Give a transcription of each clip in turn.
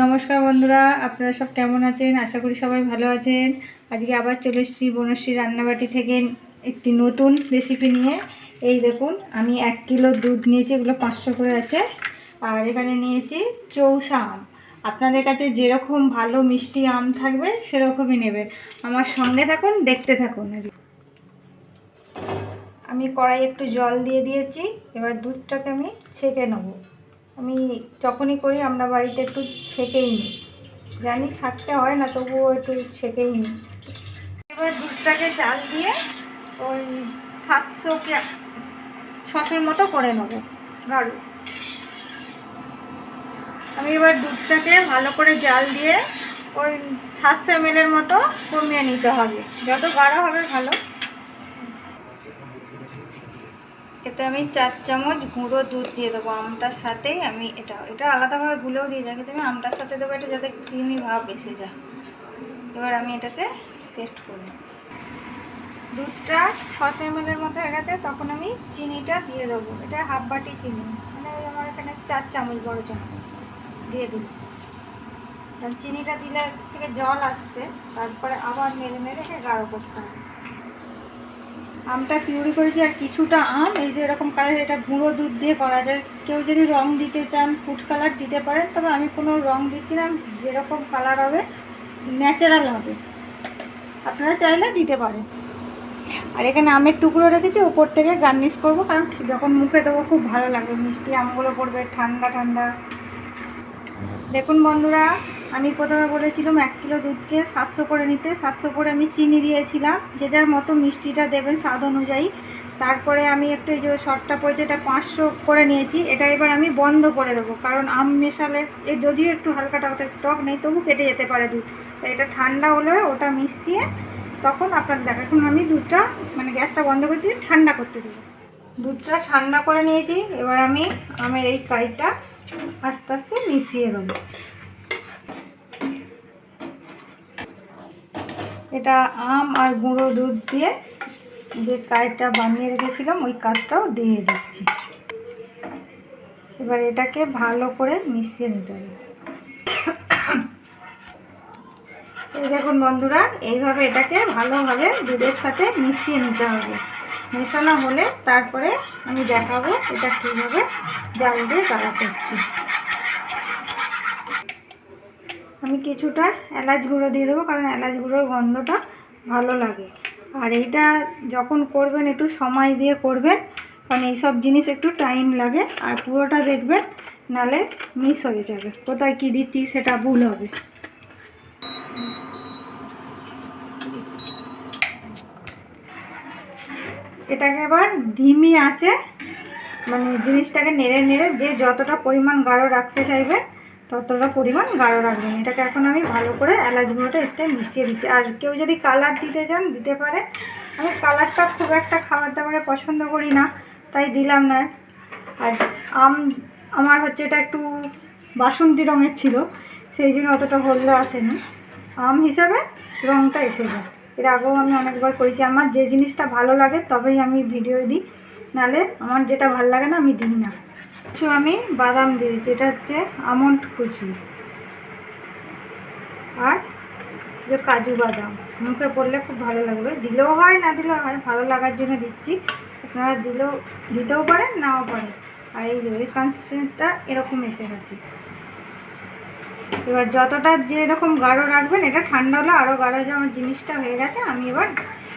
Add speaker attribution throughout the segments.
Speaker 1: নমস্কার বন্ধুরা, আপনারা সব কেমন আছেন? আশা করি সবাই ভালো আছেন। আজকে আবার চলে এসেছি বনশ্রী রান্নাবাটি থেকে একটি নতুন রেসিপি নিয়ে। এই দেখুন, আমি এক কিলো দুধ নিয়েছি, এগুলো পাঁচশো করে আছে। আর এখানে নিয়েছি চৌষা আম। আপনাদের কাছে যেরকম ভালো মিষ্টি আম থাকবে, সেরকমই নেবেন আমার সঙ্গে থাকুন, দেখতে থাকুন। আমি কড়াই একটু জল দিয়ে দিয়েছি, এবার দুধটাকে আমি ছেঁকে নেব। আমি যখনই করি, আমরা বাড়িতে একটু ছেঁকেই নিই। জানি ছাড়তে হয় না, তবুও একটু ছেঁকেই নিই। এবার দুধটাকে চাল দিয়ে ওই সাতশো ছশোর মতো করে নেব গাড়ু আমি এবার দুধটাকে ভালো করে জাল দিয়ে ওই সাতশো এমএলের মতো কমিয়ে নিতে হবে। যত গাঢ় হবে, ভালো। এতে আমি চার চামচ গুঁড়ো দুধ দিয়ে দেবো আমটার সাথেই আমি এটা এটা আলাদাভাবে গুলেও দিয়ে যাই, কিন্তু আমি আমটার সাথে দেবো, এটা যাতে ক্রিমি ভাব এসে যায়। এবার আমি এটাতে পেস্ট করব। দুধটা ছশো এমএলের মতো হয়ে গেছে, তখন আমি চিনিটা দিয়ে দেবো। এটা হাফ বাটি চিনি। মানে আমার এখানে চার চামচ বড় চামচ দিয়ে দিই কারণ চিনিটা দিলে থেকে জল আসবে, তারপরে আবার মেরে নেড়ে গাঢ় করতে হবে। আমটা পিউরি করেছি আর কিছুটা আম, এই যে এরকম কালার এটা গুঁড়ো দুধ দিয়ে করা যায়। কেউ যদি রং দিতে চান, ফুড কালার দিতে পারেন, তবে আমি কোনো রং দিচ্ছি না, যেরকম কালার হবে, ন্যাচারাল হবে। আপনারা চাইলে দিতে পারেন। আর এখানে আমের টুকরো রেখেছি ওপর থেকে গার্নিশ করব, কারণ যখন মুখে দেবো খুব ভালো লাগবে। মিষ্টি আমগুলো পড়বে, ঠান্ডা ঠান্ডা। দেখুন বন্ধুরা, আমি প্রথমে বলেছিলাম এক কিলো দুধকে সাতশো করে নিতে। সাতশো করে আমি চিনি দিয়েছিলাম। যে যার মতো মিষ্টিটা দেবেন স্বাদ অনুযায়ী। তারপরে আমি একটু যে শর্টটা পড়েছে, এটা পাঁচশো করে নিয়েছি। এটা এবার আমি বন্ধ করে দেবো। কারণ আম মেশালে এ যদিও একটু হালকা টাকা, টক নেই, তবু কেটে যেতে পারে দুধ। তো এটা ঠান্ডা হলে ওটা মিশিয়ে তখন আপনার দেখ এখন আমি দুধটা মানে গ্যাসটা বন্ধ করছি ঠান্ডা করতে দেবো। দুধটা ঠান্ডা করে নিয়েছি। এবার আমি আমের এই কাইটা আস্তে আস্তে মিশিয়ে দেবো। এটা আম আর গুঁড়ো দুধ দিয়ে যে কাজটা বানিয়ে রেখেছিলাম, ওই কাজটাও দিয়ে দিচ্ছি। এবার এটাকে ভালো করে মিশিয়ে নিতে হবে। দেখুন বন্ধুরা, এইভাবে এটাকে ভালোভাবে দুধের সাথে মিশিয়ে নিতে হবে। মেশানো হলে তারপরে আমি দেখাবো এটা কীভাবে জাল দিয়ে গাড়া করছি। আমি কিছুটা এলাচ গুঁড়ো দিয়ে দেবো কারণ এলাচ গুঁড়োর গন্ধটা ভালো লাগে। আর এইটা যখন করবেন একটু সময় দিয়ে করবেন, কারণ এইসব জিনিস একটু টাইম লাগে আর পুরোটা দেখবেন, নালে মিস হয়ে যাবে। কোথায় কী দিচ্ছি সেটা ভুল হবে। এটাকে এবার ধিমি আছে মানে জিনিসটাকে নেড়ে নেড়ে যে যতটা পরিমাণ গাঢ় রাখতে চাইবে, ততটা পরিমাণ গাঢ় রাখবেন এটাকে এখন আমি ভালো করে এলাচ গুঁড়োটা এতে মিশিয়ে দিচ্ছি। আর কেউ যদি কালার দিতে চান, দিতে পারে। আমি কালারটা খুব একটা খাবার দাবারে পছন্দ করি না, তাই দিলাম না। আর আম, আমার হচ্ছে এটা একটু বাসন্তী রঙের ছিল, সেই জন্য অতটা হলদে আসেনি। আম হিসাবে রঙটা এসে যায়। এর আগেও আমি অনেকবার করেছি। আমার যে জিনিসটা ভালো লাগে, তবেই আমি ভিডিও দিই। নালে আমার যেটা ভালো লাগে না, আমি দিই না। কিছু আমি বাদাম দিয়েছি এটা হচ্ছে আমন্ড কুচি আর যে কাজু বাদাম। মুখে পড়লে খুব ভালো লাগবে। দিলেও হয়, না দিলেও হয়, ভালো লাগার জন্য দিচ্ছি। আপনারা দিলেও, দিতেও পারেন, নাও পারেন। আর এই যে এই কনসিস্টেন্সটা এরকম এসে গেছে। এবার যতটা যেরকম গাঢ় রাখবেন এটা ঠান্ডা হলে আরও গাঢ় যে আমার জিনিসটা হয়ে গেছে আমি এবার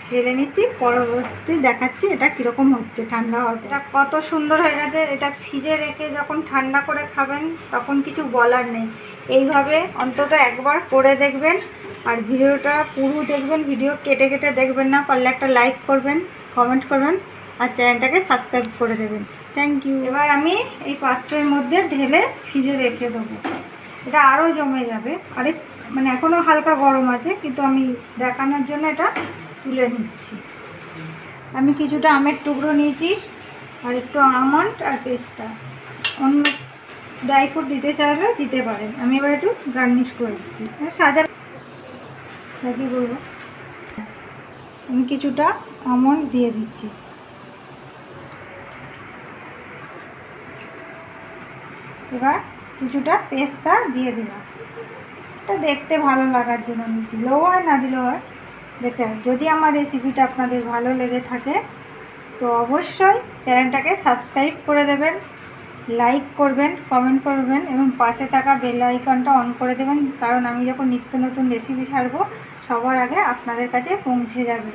Speaker 1: ঢেলে নিচ্ছি। পরবর্তী দেখাচ্ছি এটা কীরকম হচ্ছে ঠান্ডা হওয়ার এটা কত সুন্দর হয়ে গেছে এটা ফ্রিজে রেখে যখন ঠান্ডা করে খাবেন তখন কিছু বলার নেই। এইভাবে অন্তত একবার করে দেখবেন আর ভিডিওটা পুরো দেখবেন ভিডিও কেটে কেটে দেখবেন না পারলে একটা লাইক করবেন কমেন্ট করবেন আর চ্যানেলটাকে সাবস্ক্রাইব করে দেবেন। Thank you. এবার আমি এই পাত্রের মধ্যে ঢেলে ফ্রিজে রেখে দেবো। এটা আরও জমে যাবে। আরেক মানে এখনও হালকা গরম আছে, কিন্তু আমি দেখানোর জন্য এটা তুলে নিচ্ছি। আমি কিছুটা আমের টুকরো নিয়েছি, আর একটু আমন্ড আর পেস্তা। অন্য ড্রাই ফ্রুট দিতে চাইলে দিতে পারেন। আমি এবার একটু গার্নিশ করে দিচ্ছি হ্যাঁ সাজা কী করব আমি কিছুটা আমন্ড দিয়ে দিচ্ছি। এবার কিছুটা পেস্তা দিয়ে দিলাম। এটা দেখতে ভালো লাগার জন্য দিলেও হয়, না দিলেও হয়। দেখতে যদি আমার রেসিপিটা আপনাদের ভালো লেগে থাকে, তো অবশ্যই চ্যানেলটাকে সাবস্ক্রাইব করে দেবেন লাইক করবেন কমেন্ট করবেন এবং পাশে থাকা বেল আইকনটা অন করে দেবেন। কারণ আমি যখন নিত্য নতুন রেসিপি ছাড়বো, সবার আগে আপনাদের কাছে পৌঁছে যাবে।